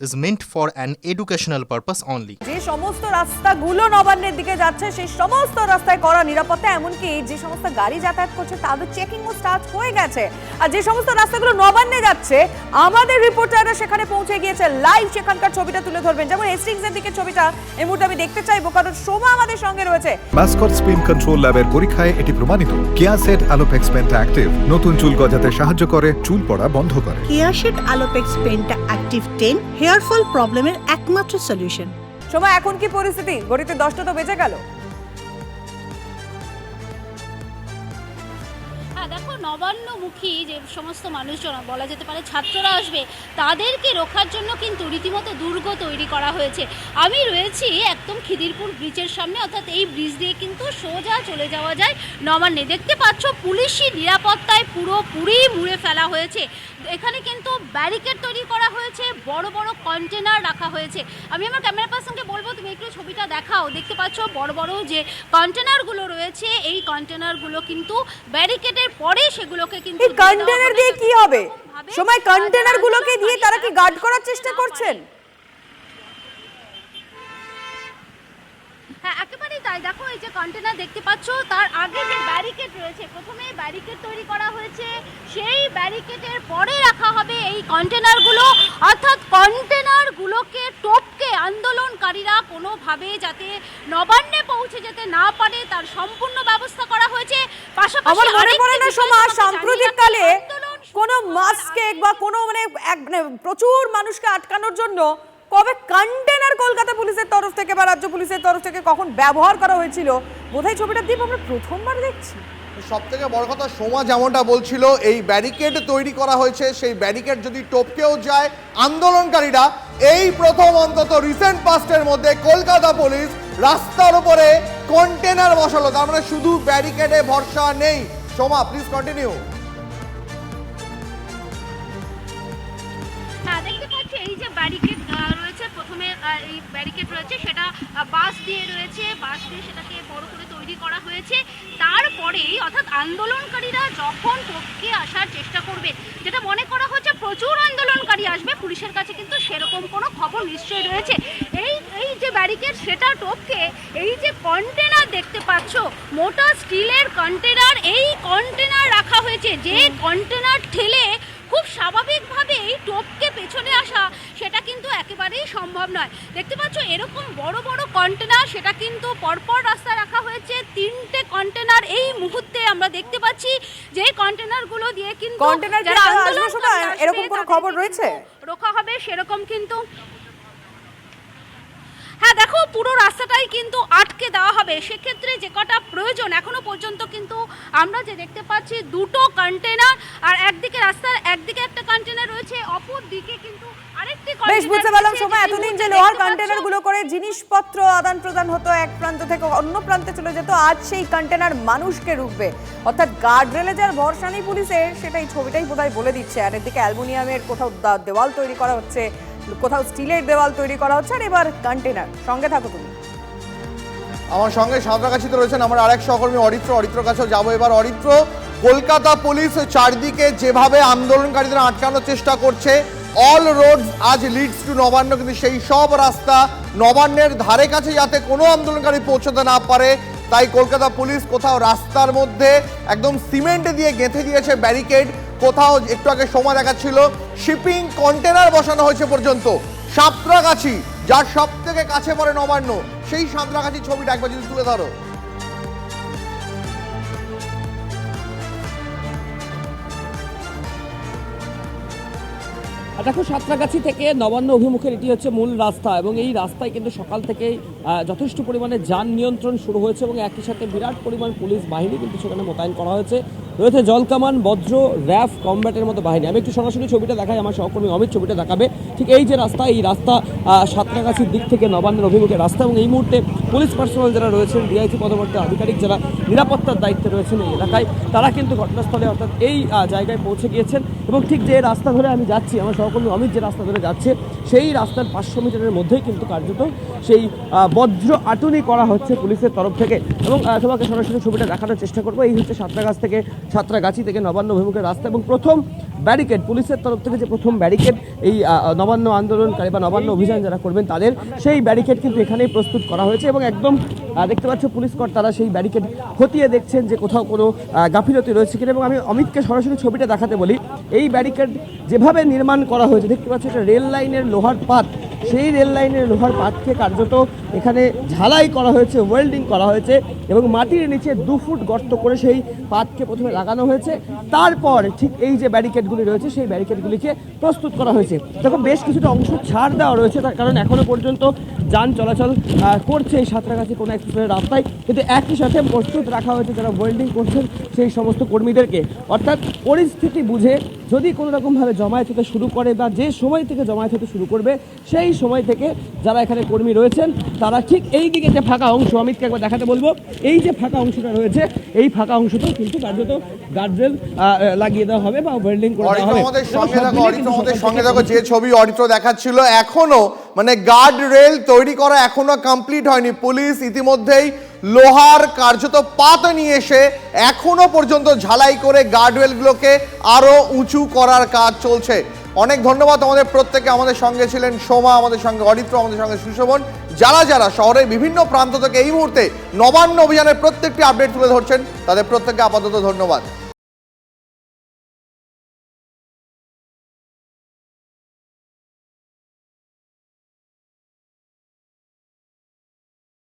is meant for an educational purpose only. যে সমস্ত রাস্তাগুলো নবান্নের দিকে যাচ্ছে সেই সমস্ত রাস্তায় করা নিরাপত্তা এমনকি যে সমস্ত গাড়ি যাতায়াত করছে তাদের চেকিংও স্টার্ট হয়ে গেছে। আর যে সমস্ত রাস্তাগুলো নবান্নে যাচ্ছে আমাদের রিপোর্টাররা সেখানে পৌঁছে গিয়েছে লাইভ সেখানকার ছবিটা তুলে ধরবেন। যেমন হেস্টিংস এর দিকে ছবিটা এই মুহূর্তে আমি দেখতে চাইব কারণ সোমা আমাদের সঙ্গে রয়েছে। মাস্কট স্পিন কন্ট্রোল ল্যাবের পরীক্ষায় এটি প্রমাণিত। কেয়াসেট অ্যালোপেক্স পেন্টা অ্যাক্টিভ নতুন চুল গজাতে সাহায্য করে চুল পড়া বন্ধ করে। কেয়াশেড আলোপেক্স পেনটা অ্যাক্টিভ টেন হেয়ার ফল প্রবলেমের একমাত্র সলিউশন সময়, এখন কি পরিস্থিতি? গড়িতে দশটা তো বেজে গেল। নবান্নমুখী যে সমস্ত মানুষজন, বলা যেতে পারে ছাত্ররা আসবে, তাদেরকে রক্ষার জন্য কিন্তু রীতিমতো দুর্গ তৈরি করা হয়েছে। আমি রয়েছি একদম খিদিরপুর ব্রিজের সামনে, অর্থাৎ এই ব্রিজ দিয়ে কিন্তু সোজা চলে যাওয়া যায় নবান্নে। দেখতে পাচ্ছ, পুলিশি নিরাপত্তায় পুরোপুরি মুড়ে ফেলা হয়েছে। এখানে কিন্তু ব্যারিকেড তৈরি করা হয়েছে, বড় বড় কন্টেনার রাখা হয়েছে। আমি আমার ক্যামেরা পার্সনকে বলব, তুমি একটু ছবিটা দেখাও। দেখতে পাচ্ছ, বড় বড় যে কন্টেনারগুলো রয়েছে, এই কন্টেনারগুলো কিন্তু ব্যারিকেডের পরে সেগুলোকে কিন্তু এই কন্টেনার দিয়ে কি হবে? সময় কন্টেনার গুলোকে দিয়ে তারা কি গার্ড করার চেষ্টা করছেন? হ্যাঁ একেবারেই তাই দেখো এই যে কন্টেনার দেখতে পাচ্ছ তার আগে যে ব্যারিকেড রয়েছে প্রথমে ব্যারিকেড তৈরি করা হয়েছে। সেই ব্যারিকেডের পরে রাখা হবে এই কন্টেনারগুলো অর্থাৎ কন্টেনারগুলোকে টপকে আন্দোলনকারীরা কোনোভাবে যাতে নবান্নে পৌঁছে যেতে না পারে তার সম্পূর্ণ ব্যবস্থা করা হয়েছে। পাশাপাশি আমার মনে পড়ে না সময় তোমাকে সাম্প্রতিক কালে আন্দোলন কোনো মাস্কে বা কোনো মানে এক মানে প্রচুর মানুষকে আটকানোর জন্য কবে কন্টেনার কলকাতা পুলিশের তরফ থেকে বা রাজ্য পুলিশের তরফ থেকে কখন ব্যবহার করা হয়েছিল? বোধহয় ছবিটা দীপ, আমরা প্রথমবার দেখছি। সব থেকে বড় কথা, সোমা যেমনটা বলছিল, এই ব্যারিকেড তৈরি করা হয়েছে, সেই ব্যারিকেড যদি টপকেও যায়, আন্দোলনকারীরা এই প্রথম অন্তত রিসেন্ট পাস্টের মধ্যে কলকাতা পুলিশ রাস্তার উপরে কন্টেনার বসালো। তার মানে শুধু ব্যারিকেডে ভরসা নেই। সোমা প্লিজ কন্টিনিউ ব্যারিকেড রয়েছে সেটা বাঁশ দিয়ে রয়েছে বাঁশ দিয়ে সেটাকে বড় করে তৈরি করা হয়েছে। তারপরেই অর্থাৎ আন্দোলনকারীরা যখন টপকে আসার চেষ্টা করবে যেটা মনে করা হচ্ছে প্রচুর আন্দোলনকারী আসবে পুলিশের কাছে কিন্তু সেরকম কোনো খবর নিশ্চয়ই রয়েছে। এই এই যে ব্যারিকেড সেটা টপকে এই যে কন্টেনার দেখতে পাচ্ছ মোটা স্টিলের কন্টেনার এই কন্টেনার রাখা হয়েছে। যে কন্টেনার ঠেলে খুব স্বাভাবিকভাবেই টোপকে পেছনে আসা সেটা কিন্তু একেবারেই সম্ভব নয়। দেখতে পাচ্ছ এরকম বড় বড় কন্টেনার সেটা কিন্তু পরপর রাস্তায় রাখা হয়েছে। তিনটে কন্টেনার এই মুহূর্তে আমরা দেখতে পাচ্ছি যে কন্টেনারগুলো দিয়ে কিন্তু যারা আসবে, এরকম কোনো খবর রয়েছে? রোকা হবে সেরকম কিন্তু। হ্যাঁ দেখো পুরো রাস্তাটাই কিন্তু আটকে দেওয়া হবে। সেক্ষেত্রে যে কটা প্রয়োজন এখনও পর্যন্ত কিন্তু আমরা যে দেখতে পাচ্ছি দুটো কন্টেনার আর একদিকে রাস্তার একদিকে একটা কন্টেনার রয়েছে অপর দিকে কিন্তু বেশ বুঝতে পারলাম সময় এতদিন যে লোহার কন্টেনারগুলো করে জিনিসপত্র আদান প্রদান হতো এক প্রান্ত থেকে অন্য প্রান্তে চলে যেত আজ সেই কন্টেনার মানুষকে রুখবে। অর্থাৎ গার্ড রেলে যার ভরসা নেই পুলিশের সেটাই ছবিটাই বোধহয় বলে দিচ্ছে। আর এদিকে অ্যালুমিনিয়ামের কোথাও দেওয়াল তৈরি করা হচ্ছে কোথাও স্টিলের দেওয়াল তৈরি করা হচ্ছে আর এবার কন্টেনার সঙ্গে থাকো তুমি। আমার সঙ্গে সাঁতরাগাছিতে রয়েছেন আমার আরেক সহকর্মী অরিত্র। অরিত্রর কাছেও যাব এবার। অরিত্র, কলকাতা পুলিশ চারদিকে যেভাবে আন্দোলনকারীদের আটকানোর চেষ্টা করছে অল রোড আজ লিডস টু নবান্ন, কিন্তু সেই সব রাস্তা নবান্নের ধারে কাছে যাতে কোনো আন্দোলনকারী পৌঁছতে না পারে, তাই কলকাতা পুলিশ কোথাও রাস্তার মধ্যে একদম সিমেন্ট দিয়ে গেঁথে দিয়েছে ব্যারিকেড কোথাও একটু আগে সময় দেখাচ্ছিল শিপিং কন্টেনার বসানো হয়েছে পর্যন্ত। সাঁতরাগাছি যার সব থেকে কাছে পড়ে নবান্ন, সেই সাঁতরাগাছির ছবিটা একবার যদি তুলে ধরো। দেখো, সাঁতরাগাছি থেকে নবান্ন অভিমুখের এটি হচ্ছে মূল রাস্তা এবং এই রাস্তায় কিন্তু সকাল থেকেই যথেষ্ট পরিমাণে যান নিয়ন্ত্রণ শুরু হয়েছে এবং একই সাথে বিরাট পরিমাণ পুলিশ বাহিনী কিন্তু সেখানে মোতায়েন করা হয়েছে। রয়েছে জলকামান বজ্র, র্যাফ, কমব্যাটের মতো বাহিনী। আমি একটু সরাসরি ছবিটা দেখাই, আমার সহকর্মী অমিত ছবিটা দেখাবে। ঠিক এই যে রাস্তা, এই রাস্তা সাঁতরাগাছির দিক থেকে নবান্নের অভিমুখে রাস্তা এবং এই মুহূর্তে পুলিশ পার্সোনাল যারা রয়েছেন ডিআইসি পদবর্তী আধিকারিক যারা নিরাপত্তার দায়িত্বে রয়েছেন এই এলাকায়, তারা কিন্তু ঘটনাস্থলে অর্থাৎ এই জায়গায় পৌঁছে গিয়েছেন এবং ঠিক যে রাস্তা ধরে আমি যাচ্ছি, আমার সহকর্মী অমিত যে রাস্তা ধরে যাচ্ছে, সেই রাস্তার পাঁচশো মিটারের মধ্যেই কিন্তু কার্যত সেই বজ্র আটুনি করা হচ্ছে পুলিশের তরফ থেকে এবং তোমাকে সরাসরি ছবিটা দেখানোর চেষ্টা করব। এই হচ্ছে সাঁতরাগাছ থেকে সাঁতরাগাছি থেকে নবান্ন অভিমুখের রাস্তা এবং প্রথম ব্যারিকেড, পুলিশের তরফ থেকে যে প্রথম ব্যারিকেড, এই নবান্ন আন্দোলনকারী বা নবান্ন অভিযান যারা করবেন তাদের, সেই ব্যারিকেড কিন্তু এখানেই প্রস্তুত করা হয়েছে এবং একদম দেখতে পাচ্ছ পুলিশ কর্তারা সেই ব্যারিকেড খতিয়ে দেখছেন যে কোথাও কোনো গাফিলতি রয়েছে কিনা এবং আমি অমিতকে সরাসরি ছবিটা দেখাতে বলি। এই ব্যারিকেড যেভাবে নির্মাণ করা হয়েছে, দেখতে পাচ্ছ এটা রেল লাইনের লোহার পাত। সেই রেল লাইনের লোহার পাতকে কার্যত এখানে ঝালাই করা হয়েছে ওয়েল্ডিং করা হয়েছে এবং মাটির নিচে দু ফুট গর্ত করে সেই পাতকে প্রথমে লাগানো হয়েছে। তারপর ঠিক এই যে ব্যারিকেডগুলি রয়েছে, সেই ব্যারিকেডগুলিকে প্রস্তুত করা হয়েছে। দেখো, বেশ কিছুটা অংশ ছাড় দেওয়া রয়েছে, তার কারণ এখনও পর্যন্ত যান চলাচল করছে এই সাঁতরাগাছি কোনো এক্সপ্রেসের রাস্তায়। কিন্তু একই সাথে প্রস্তুত রাখা হয়েছে যারা ওয়েল্ডিং করছেন সেই সমস্ত কর্মীদেরকে। অর্থাৎ পরিস্থিতি বুঝে যদি কোনো রকমভাবে জমায়েত হতে শুরু করে বা যে সময় থেকে জমায়েত হতে শুরু করবে, সেই সময় থেকে যারা এখানে কর্মী রয়েছেন তারা ঠিক এই দিকে যে ফাঁকা অংশ অমিতকে একবার দেখাতে বলব এই যে ফাঁকা অংশটা রয়েছে এই ফাঁকা অংশটাও কিন্তু কার্যত গার্ডরেল লাগিয়ে দেওয়া হবে বা ওয়েল্ডিং করে দেওয়া হবে। আমাদের সঙ্গে থাকো যে ছবি অরিত্র দেখাচ্ছিল এখনও মানে গার্ড রেল তৈরি করা এখনও কমপ্লিট হয়নি। পুলিশ ইতিমধ্যেই লোহার কার্যত পাত নিয়ে এসে এখনও পর্যন্ত ঝালাই করে গার্ড রেলগুলোকে আরও উঁচু করার কাজ চলছে। অনেক ধন্যবাদ আমাদের প্রত্যেকে। আমাদের সঙ্গে ছিলেন সোমা, আমাদের সঙ্গে অরিত্র, আমাদের সঙ্গে সুশোভন। যারা যারা শহরের বিভিন্ন প্রান্ত থেকে এই মুহূর্তে নবান্ন অভিযানের প্রত্যেকটি আপডেট তুলে ধরছেন, তাদের প্রত্যেককে আপাতত ধন্যবাদ।